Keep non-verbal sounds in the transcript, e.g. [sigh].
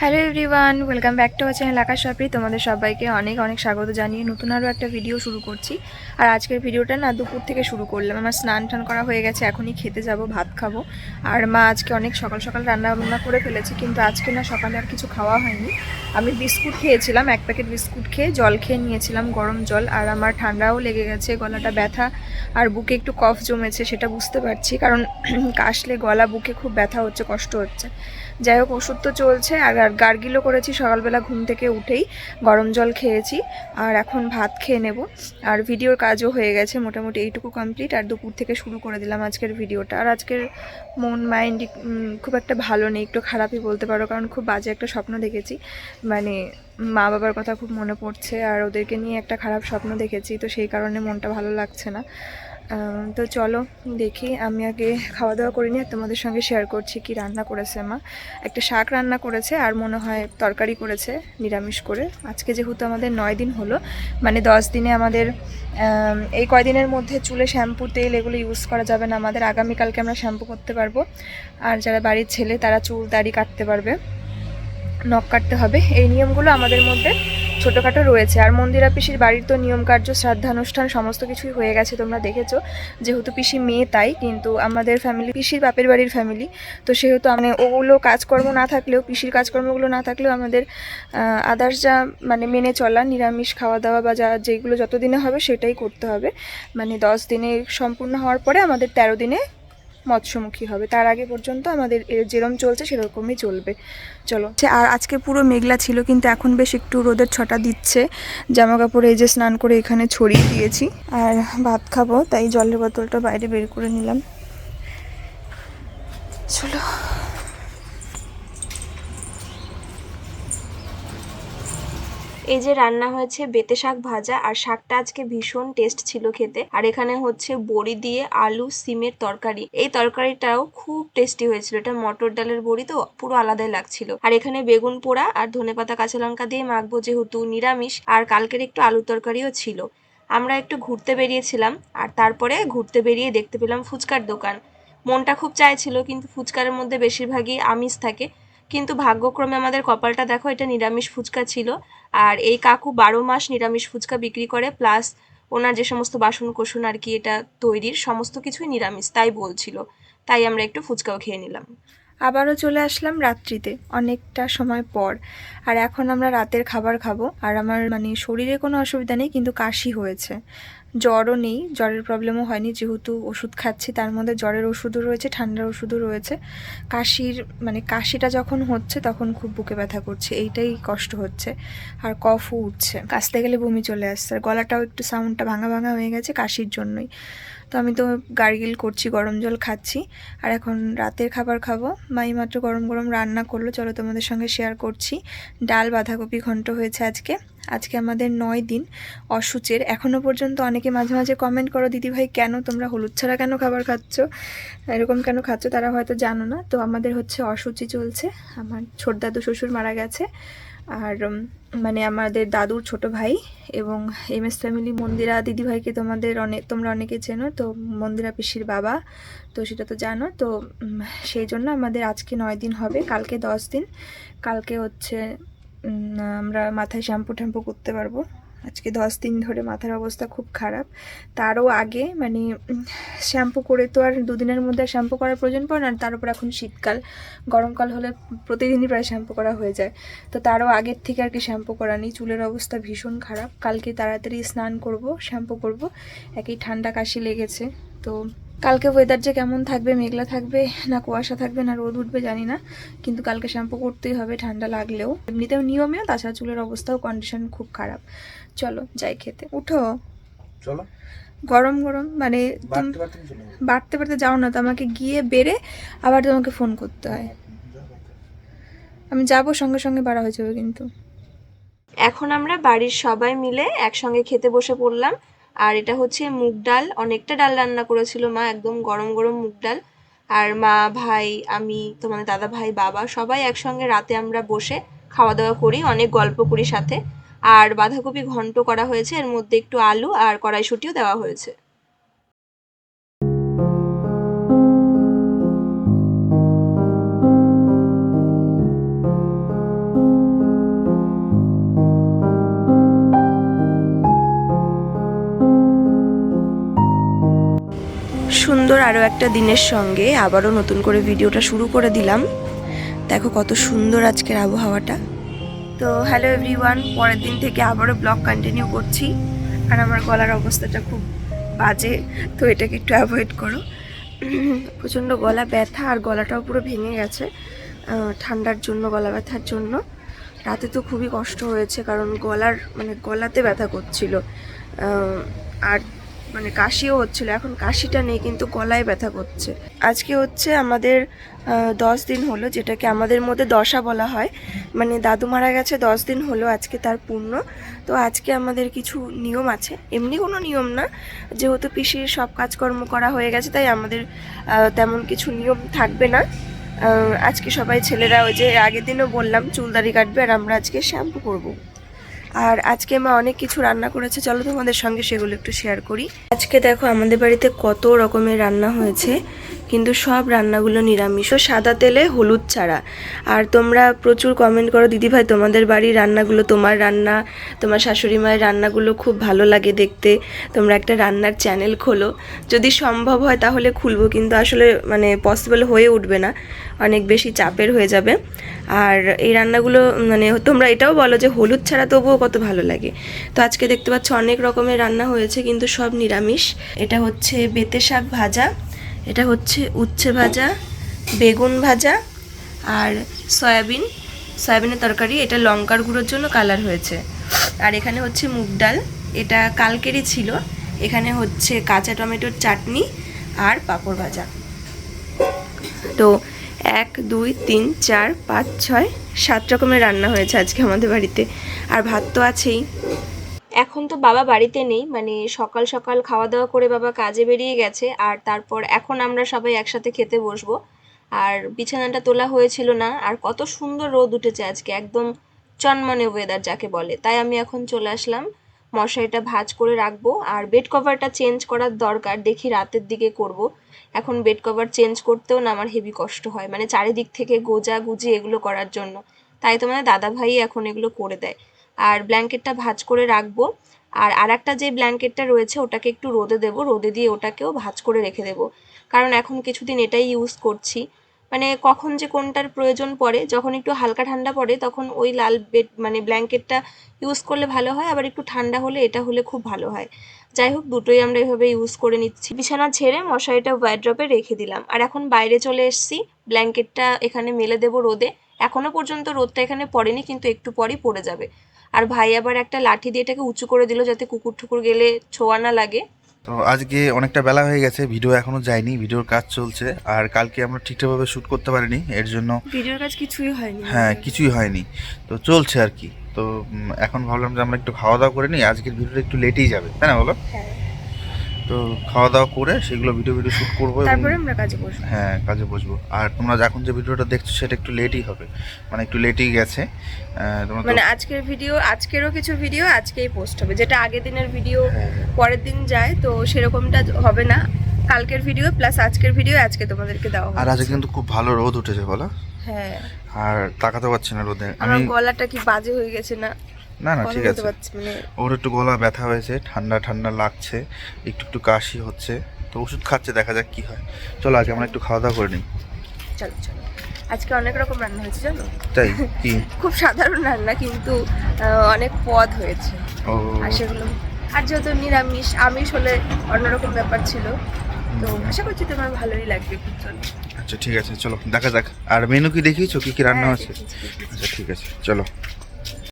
Hello everyone welcome back to আমার channel Akash সাপড়ি তোমাদের সবাইকে অনেক অনেক স্বাগত জানিয়ে নতুন আরও একটা ভিডিও শুরু করছি। আর আজকের ভিডিওটা না দুপুর থেকে শুরু করলাম। আমার স্নান টান করা হয়ে গেছে, এখনই খেতে যাব, ভাত খাব। আর মা আজকে অনেক সকাল সকাল রান্না বান্না করে ফেলেছে, কিন্তু আজকে না সকালে আর কিছু খাওয়া হয়নি। আমি বিস্কুট খেয়েছিলাম, এক প্যাকেট বিস্কুট খেয়ে জল খেয়ে নিয়েছিলাম, গরম জল। আর আমার ঠান্ডাও লেগে গেছে, গলাটা ব্যথা আর বুকে একটু কফ জমেছে, সেটা বুঝতে পারছি। কারণ [clears throat] কাশলে গলা, বুকে খুব ব্যথা হচ্ছে, কষ্ট হচ্ছে। যাই হোক, ওষুধ তো চলছে, আর আর গার্গিলও করেছি, সকালবেলা ঘুম থেকে উঠেই গরম জল খেয়েছি, আর এখন ভাত খেয়ে নেব। আর ভিডিওর কাজও হয়ে গেছে, মোটামুটি এইটুকু কমপ্লিট আর দুপুর থেকে শুরু করে দিলাম আজকের ভিডিওটা আর আজকের মন মাইন্ড খুব একটা ভালো নেই, একটু খারাপই বলতে পারো, কারণ খুব বাজে একটা স্বপ্ন দেখেছি। মানে মা বাবার কথা খুব মনে পড়ছে, আর ওদেরকে নিয়ে একটা খারাপ স্বপ্ন দেখেছি, তো সেই কারণে মনটা ভালো লাগছে না। তো চলো দেখি আমি আগে খাওয়া দাওয়া করিনি আর তোমাদের সঙ্গে শেয়ার করছি কি রান্না করেছে মা। একটা শাক রান্না করেছে আর মনে হয় তরকারি করেছে নিরামিষ করে। আজকে যেহেতু আমাদের নয় দিন হলো মানে দশ দিনে আমাদের আম, এই কয়দিনের মধ্যে চুলে শ্যাম্পু তেল এগুলো ইউজ করা যাবে না। আমাদের আগামীকালকে আমরা শ্যাম্পু করতে পারব। আর যারা বাড়ির ছেলে তারা চুল দাড়ি কাটতে পারবে নখ কাটতে হবে। এই নিয়মগুলো আমাদের মধ্যে ছোটোখাটো রয়েছে। আর মন্দিরা পিসির বাড়ির তো নিয়মকার্য, শ্রাদ্ধানুষ্ঠান, সমস্ত কিছুই হয়ে গেছে, তোমরা দেখেছ। যেহেতু পিসি মেয়ে, তাই কিন্তু আমাদের ফ্যামিলি পিসির বাপের বাড়ির ফ্যামিলি তো সেহেতু মানে ওগুলো কাজকর্ম না থাকলেও, পিসির কাজকর্মগুলো না থাকলেও আমাদের আদার্স যা মানে মেনে চলা, নিরামিষ খাওয়া দাওয়া বা যা যেগুলো যত দিনে হবে সেটাই করতে হবে। মানে দশ দিনে সম্পূর্ণ হওয়ার পরে আমাদের তেরো দিনে মৎস্যমুখী হবে। তার আগে পর্যন্ত আমাদের যেরম চলছে সেরকমই চলবে। চলো। আর আজকে পুরো মেঘলা ছিল, কিন্তু এখন বেশ একটু রোদের ছটা দিচ্ছে। জামা কাপড় এই যে স্নান করে এখানে ছড়িয়ে দিয়েছি। আর ভাত খাব, তাই জলের বোতলটা বাইরে বের করে নিলাম। চলো। এই যে রান্না হয়েছে বেতে শাক ভাজা আর শাকটা আজকে ভীষণ টেস্ট ছিল খেতে। আর এখানে হচ্ছে বড়ি দিয়ে আলু সিমের তরকারি। এই তরকারিটাও খুব টেস্টি হয়েছিল। এটা মটর ডালের বড়ি তো, পুরো আলাদাই লাগছিল। আর এখানে বেগুন পোড়া আর ধনেপাতা কাঁচা লঙ্কা দিয়ে মাখবো যেহেতু নিরামিষ, আর কালকের একটু আলু তরকারিও ছিল। আমরা একটু ঘুরতে বেরিয়েছিলাম, আর তারপরে ঘুরতে বেরিয়ে দেখতে পেলাম ফুচকার দোকান। মনটা খুব চাইছিল, কিন্তু ফুচকার মধ্যে বেশিরভাগই আমিষ থাকে। কিন্তু ভাগ্যক্রমে আমাদের কপালটা দেখো, এটা নিরামিষ ফুচকা ছিল। আর এই কাকু বারো মাস নিরামিষ ফুচকা বিক্রি করে প্লাস ওনার যে সমস্ত বাসন কোসন আর কি এটা তৈরির, সমস্ত কিছুই নিরামিষ, তাই বলছিল। তাই আমরা একটু ফুচকাও খেয়ে নিলাম। আবারও চলে আসলাম রাত্রিতে, অনেকটা সময় পর। আর এখন আমরা রাতের খাবার খাব, আর আমার মানে শরীরে কোনো অসুবিধা নেই, কিন্তু কাশি হয়েছে। জ্বরও নেই, জ্বরের প্রবলেমও হয়নি। যেহেতু ওষুধ খাচ্ছি, তার মধ্যে জ্বরের ওষুধও রয়েছে, ঠান্ডার ওষুধও রয়েছে। কাশির মানে কাশিটা যখন হচ্ছে, তখন খুব বুকে ব্যথা করছে। এইটাই কষ্ট হচ্ছে। আর কফও উঠছে। কাশতে গেলে বমি চলে আসছে। আর গলাটাও একটু সাউন্ডটা ভাঙা ভাঙা হয়ে গেছে কাশির জন্যই। তো আমি তো গার্গিল করছি, গরম জল খাচ্ছি। আর এখন রাতের খাবার খাব। মাই মাত্র গরম গরম রান্না করল। চলো তোমাদের সঙ্গে শেয়ার করছি। ডাল বাঁধাকপি ঘন্ট হয়েছে আজকে। আজকে আমাদের নয় দিন অসুচের। এখনও পর্যন্ত অনেকে মাঝে মাঝে কমেন্ট করো দিদি ভাই কেন তোমরা হলুদ ছাড়া কেন খাবার খাচ্ছ? এরকম কেন খাচ্ছ তারা হয়তো জানো না। তো আমাদের হচ্ছে অসুচি চলছে। আমার ছোট দাদু শ্বশুর মারা গেছে। আর মানে আমাদের দাদুর ছোট ভাই এবং এম এস ফ্যামিলি মন্দিরা, দিদিভাইকে তোমাদের অনেক তোমরা অনেকে চেনো। তো মন্দিরা পিসির বাবা, তো সেটা তো জানো। তো সেই জন্য আমাদের আজকে নয় দিন হবে। কালকে দশ দিন। কালকে হচ্ছে আমরা মাথায় শ্যাম্পু ট্যাম্পু করতে পারব। আজকে দশ দিন ধরে মাথার অবস্থা খুব খারাপ। তারও আগে মানে শ্যাম্পু করে তো আর দুদিনের মধ্যে আর শ্যাম্পু করার প্রয়োজন পড়ে না তার উপর এখন শীতকাল। গরমকাল হলে প্রতিদিনই প্রায় শ্যাম্পু করা হয়ে যায়। তো তারও আগের থেকে আর কি শ্যাম্পু করা নেই। চুলের অবস্থা ভীষণ খারাপ। কালকে তাড়াতাড়ি স্নান করব, শ্যাম্পু করব। একই ঠান্ডা কাশি লেগেছে। তো কালকে ওয়েদার যে কেমন থাকবে মেঘলা থাকবে না কুয়াশা থাকবে না রোদ উঠবে জানি না। কিন্তু কালকে শ্যাম্পু করতেই হবে ঠান্ডা লাগলেও। এমনিতেও নিয়মেও তাছাড়া চুলের অবস্থাও কন্ডিশন খুব খারাপ। চলো যাই খেতে। উঠো। চলো। গরম গরম মানে বাড়তে বাড়তে যাও। না তো আমাকে গিয়ে বেড়ে আবার তোমাকে ফোন করতে হয়। আমি যাব সঙ্গে সঙ্গে বাড়া হয়ে যাবে কিন্তু। এখন আমরা বাড়ির সবাই মিলে একসঙ্গে খেতে বসে পড়লাম। আর এটা হচ্ছে মুগ ডাল। অনেকটা ডাল রান্না করেছিল মা, একদম গরম গরম মুগ ডাল। আর মা, ভাই, আমি তোমার দাদা ভাই, বাবা, সবাই একসঙ্গে রাতে আমরা বসে খাওয়া দাওয়া করি, অনেক গল্প করি সাথে। আর বাঁধাকপি ঘন্ট করা হয়েছে, এর মধ্যে একটু আলু আর কড়াইশুঁটিও দেওয়া হয়েছে। সুন্দর আরও একটা দিনের সঙ্গে আবারও নতুন করে ভিডিওটা শুরু করে দিলাম। দেখো কত সুন্দর আজকের আবহাওয়াটা। তো হ্যালো এভরিওয়ান পরের দিন থেকে আবারও ব্লগ কন্টিনিউ করছি। আর আমার গলার অবস্থাটা খুব বাজে, তো এটাকে একটু অ্যাভয়েড করো। প্রচণ্ড গলা ব্যথা আর গলাটাও পুরো ভেঙে গেছে। ঠান্ডার জন্য, গলা ব্যথার জন্য। রাতে তো খুবই কষ্ট হয়েছে, কারণ গলার মানে গলাতে ব্যথা করছিল। আর মানে কাশিও হচ্ছিল, এখন কাশিটা নেই কিন্তু গলায় ব্যথা করছে। আজকে হচ্ছে আমাদের দশ দিন হলো, যেটাকে আমাদের মধ্যে দশা বলা হয়। মানে দাদু মারা গেছে, দশ দিন হলো আজকে তার পূর্ণ। তো আজকে আমাদের কিছু নিয়ম আছে। এমনি কোনো নিয়ম না, যেহেতু পিসির সব কাজকর্ম করা হয়ে গেছে, তাই আমাদের তেমন কিছু নিয়ম থাকবে না। আজকে সবাই ছেলেরা ওই যে আগের দিনও বললাম চুলদারি কাটবে আর আমরা আজকে শ্যাম্পু করব। আর আজকে মা অনেক কিছু রান্না করেছে। চলো তোমাদের সঙ্গে সেগুলো একটু শেয়ার করি। আজকে দেখো আমাদের বাড়িতে কত রকমের রান্না হয়েছে। কিন্তু সব রান্নাগুলো নিরামিষ। ও সাদা তেলে হলুদ ছাড়া আর তোমরা প্রচুর কমেন্ট করো, দিদিভাই, তোমাদের বাড়ির রান্নাগুলো, তোমার রান্না, তোমার শাশুড়ি মায়ের রান্নাগুলো খুব ভালো লাগে দেখতে। তোমরা একটা রান্নার চ্যানেল খোলো। যদি সম্ভব হয় তাহলে খুলবো, কিন্তু আসলে মানে পসিবল হয়ে উঠবে না। অনেক বেশি চাপের হয়ে যাবে। আর এই রান্নাগুলো মানে তোমরা এটাও বলো যে হলুদ ছাড়া তবুও কত ভালো লাগে। তো আজকে দেখতে পাচ্ছ অনেক রকমের রান্না হয়েছে, কিন্তু সব নিরামিষ। এটা হচ্ছে বেতে শাক ভাজা। এটা হচ্ছে উচ্ছে ভাজা, বেগুন ভাজা আর সয়াবিন। সয়াবিনের তরকারি, এটা লঙ্কার গুঁড়োর জন্য কালার হয়েছে। আর এখানে হচ্ছে মুগ ডাল, এটা কালকেরই ছিল। এখানে হচ্ছে কাঁচা টমেটোর চাটনি আর পাঁপড় ভাজা। তো এক, দুই, তিন, চার, পাঁচ, ছয়, সাত রকমের রান্না হয়েছে আজকে আমাদের বাড়িতে। আর ভাত তো আছেই। এখন তো বাবা বাড়িতে নেই মানে সকাল সকাল খাওয়া দাওয়া করে বাবা কাজে বেরিয়ে গেছে, আর তারপর এখন আমরা সবাই একসাথে খেতে বসবো। আর বিছানাটা তোলা হয়েছিল না, আর কত সুন্দর রোদ উঠেছে আজকে, একদম চনমনে ওয়েদার যাকে বলে। তাই আমি এখন চলে আসলাম, মশারিটা ভাজ করে রাখব, আর বেড কভারটা চেঞ্জ করার দরকার, দেখি রাতের দিকে করব। এখন বেড কভার চেঞ্জ করতেও না আমার হেভি কষ্ট হয় মানে চারিদিক থেকে গোজা গুজি এগুলো করার জন্য। তাই তো মানে দাদা ভাই এখন এগুলো করে দেয়। আর ব্ল্যাঙ্কেটটা ভাঁজ করে রাখব। আর আরেকটা যে ব্ল্যাঙ্কেটটা রয়েছে, ওটাকে একটু রোদে দেবো। রোদে দিয়ে ওটাকেও ভাঁজ করে রেখে দেবো। কারণ এখন কিছুদিন এটাই ইউজ করছি। মানে কখন যে কোনটার প্রয়োজন পড়ে, যখন একটু হালকা ঠান্ডা পড়ে, তখন ওই লাল বেড মানে ব্ল্যাঙ্কেটটা ইউজ করলে ভালো হয়। আবার একটু ঠান্ডা হলে এটা হলে খুব ভালো হয়। যাই হোক, দুটোই আমরা এভাবে ইউজ করে নিচ্ছি। বিছানা ছেড়ে মশারিটা ওয়াইড্রপে রেখে দিলাম। আর এখন বাইরে চলে এসেছি। ব্ল্যাঙ্কেটটা এখানে মেলে দেবো রোদে। এখনও পর্যন্ত রোদটা এখানে পড়েনি, কিন্তু একটু পরই পড়ে যাবে। আর ভাই আবার একটা লাঠি দিয়ে এটাকে উঁচু করে দিল যাতে কুকুর ঠুকুর গেলে ছোঁয়া না লাগে। তো আজকে অনেকটা বেলা হয়ে গেছে ভিডিও এখনও যায়নি ভিডিওর কাজ চলছে আর কালকে আমরা ঠিকঠাকভাবে শ্যুট করতে পারিনি এর জন্য ভিডিওর কাজ কিছুই হয়নি। হ্যাঁ কিছুই হয়নি। তো চলছে আর কি। তো এখন ভাবলাম যে আমরা একটু খাওয়া দাওয়া করে নিই আজকের ভিডিওটা একটু লেটেই যাবে তাই না বলো? হ্যাঁ। তো খাওয়া দাওয়া করে সেগুলো ভিডিও ভিডিও শুট করব তারপরে আমরা কাজে বসবো। হ্যাঁ কাজে বসবো। আর তোমরা এখন যে ভিডিওটা দেখছ সেটা একটু লেটই হবে। মানে একটু লেটই গেছে। তোমরা মানে আজকের ভিডিও আজকেরও কিছু ভিডিও আজকেই পোস্ট হবে। যেটা আগের দিনের ভিডিও হ্যাঁ, হ্যাঁ। পরের দিন যায় তো সেরকমটা হবে না। কালকের ভিডিও প্লাস আজকের ভিডিও আজকে তোমাদেরকে দেওয়া আর আজকে কিন্তু খুব ভালো রোদ উঠেছে বলো। হ্যাঁ। আর তাকাতে পারছি না রোদে। আমার গলাটা কি বাজে হয়ে গেছে না? না না ঠিক আছে। মানে ওর একটু গলা ব্যথা হয়েছে ঠান্ডা ঠান্ডা লাগছে একটু একটু কাশি হচ্ছে তো ওষুধ খাচ্ছে দেখা যাক কি হয়। চলো আগে আমরা একটু খাওয়া দাওয়া করে নিই। চলো চলো। আজকে অনেক রকম রান্না হয়েছে জানো? তাই? কি? [laughs] খুব সাধারণ রান্না কিন্তু অনেক পদ হয়েছে। ও। আর সেগুলো আর যেহেতু নিরামিষ আমিষ হলে অন্যরকম ব্যাপার ছিল তো আশা করছি তোমার ভালোই লাগবে চলো আচ্ছা ঠিক আছে চলো দেখা যাক। আর মেনু কি দেখিয়েছো? কি কি রান্না হ্যাঁ, আছে দেখেছি। আচ্ছা ঠিক আছে চলো।